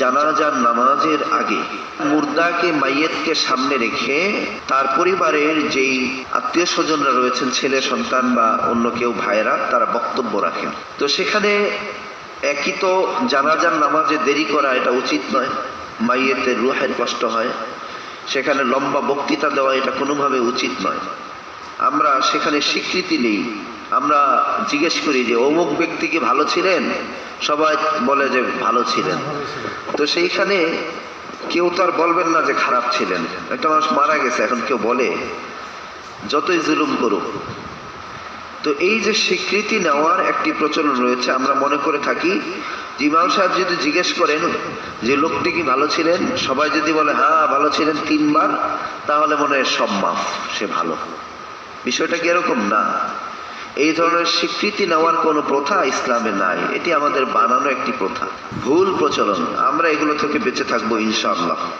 জানাজার নামাজের আগে মুর্দাকে, মাইয়েতকে সামনে রেখে তার পরিবারের যেই আত্মীয় স্বজনরা রয়েছেন, ছেলে, সন্তান বা অন্য কেউ ভাইরা তারা বক্তব্য রাখেন। তো সেখানে একই তো জানাজার নামাজে দেরি করা এটা উচিত নয়। মাইয়েতের রুহের কষ্ট হয়। সেখানে লম্বা বক্তৃতা দেওয়া এটা কোনোভাবে উচিত নয়। আমরা সেখানে স্বীকৃতি নেই। আমরা জিজ্ঞেস করি যে, অমুক ব্যক্তি কি ভালো ছিলেন? সবাই বলে যে ভালো ছিলেন। তো সেইখানে কেউ তো আর বলবেন না যে খারাপ ছিলেন। একটা মানুষ মারা গেছে, এখন কেউ বলে। যতই জুলুম করুক। তো এই যে স্বীকৃতি নেওয়ার একটি প্রচলন রয়েছে, আমরা মনে করে থাকি যে ইমাম সাহেব যদি জিজ্ঞেস করেন যে লোকটি কি ভালো ছিলেন, সবাই যদি বলে হ্যাঁ ভালো ছিলেন তিনবার, তাহলে মনে হয় সব মাফ, সে ভালো। বিষয়টা কি এরকম না? এই ধরনের স্বীকৃতি নেওয়ার কোনো প্রথা ইসলামে নাই। এটি আমাদের বানানো একটি প্রথা। ভুল প্রচলন। আমরা এগুলো থেকে বেঁচে থাকব ইনশাআল্লাহ।